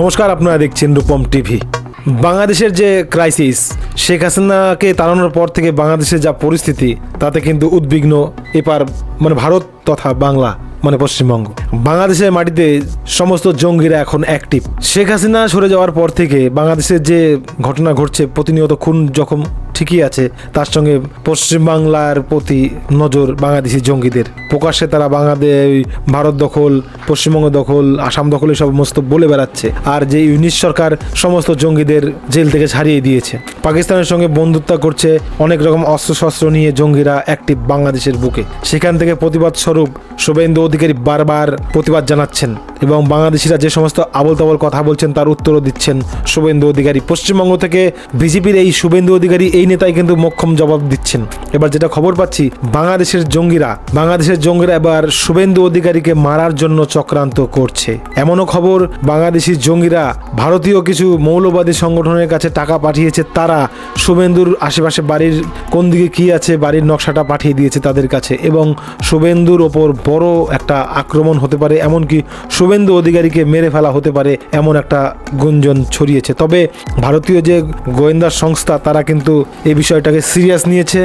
নমস্কার, আপনারা দেখছেন রূপম টিভি। বাংলাদেশের যে ক্রাইসিস শেখ হাসিনাকে তাড়ানোর পর থেকে বাংলাদেশের যা পরিস্থিতি, তাতে কিন্তু উদ্বিগ্ন এপার মানে ভারত তথা বাংলা মানে পশ্চিমবঙ্গ। বাংলাদেশের মাটিতে সমস্ত জঙ্গিরা এখন অ্যাক্টিভ শেখ হাসিনা সরে যাওয়ার পর থেকে বাংলাদেশের যে ঘটনা ঘটছে, প্রতিনিয়ত খুন জখম ঠিকই আছে। তার সঙ্গে পশ্চিমবাংলার প্রতি নজর বাংলাদেশি জঙ্গিদের। প্রকাশ্যে তারা বাংলাদেশ ভারত দখল, পশ্চিমবঙ্গ দখল, আসাম দখল এই সমস্ত বলে বেড়াচ্ছে। আর যে ইউনিশ সরকার সমস্ত জঙ্গিদের জেল থেকে ছাড়িয়ে দিয়েছে। পাকিস্তানের সঙ্গে বন্ধুত্ব করছে অনেক রকম অস্ত্রশস্ত্র নিয়ে জঙ্গিরা অ্যাক্টিভ বাংলাদেশের বুকে। সেখান থেকে প্রতিবাদ স্বরূপ শুভেন্দু অধিকারী বারবার প্রতিবাদ জানাচ্ছেন এবং বাংলাদেশিরা যে সমস্ত আবল তাবল কথা বলছেন তার উত্তরও দিচ্ছেন শুভেন্দু অধিকারী। পশ্চিমবঙ্গ থেকে বিজেপির এই শুভেন্দু অধিকারী এই নেতাই কিন্তু মক্ষম জবাব দিচ্ছেন। এবার যেটা খবর পাচ্ছি, বাংলাদেশের জঙ্গিরা বাংলাদেশের জঙ্গিরা এবার শুভেন্দু অধিকারীকে মারার জন্য চক্রান্ত করছে। এমনও খবর, বাংলাদেশি জঙ্গিরা ভারতীয় কিছু মৌলবাদী সংগঠনের কাছে টাকা পাঠিয়েছে, তারা শুভেন্দুর আশেপাশে বাড়ির কোন দিকে কি আছে, বাড়ির নকশাটা পাঠিয়ে দিয়েছে তাদের কাছে এবং শুভেন্দুর ওপর বড় একটা আক্রমণ হতে পারে, এমনকি শুভেন্দু অধিকারীকে মেরে ফেলা হতে পারে, এমন একটা গুঞ্জন ছড়িয়েছে। তবে ভারতীয় যে গোয়েন্দা সংস্থা, তারা কিন্তু এই বিষয়টাকে সিরিয়াস নিয়েছে।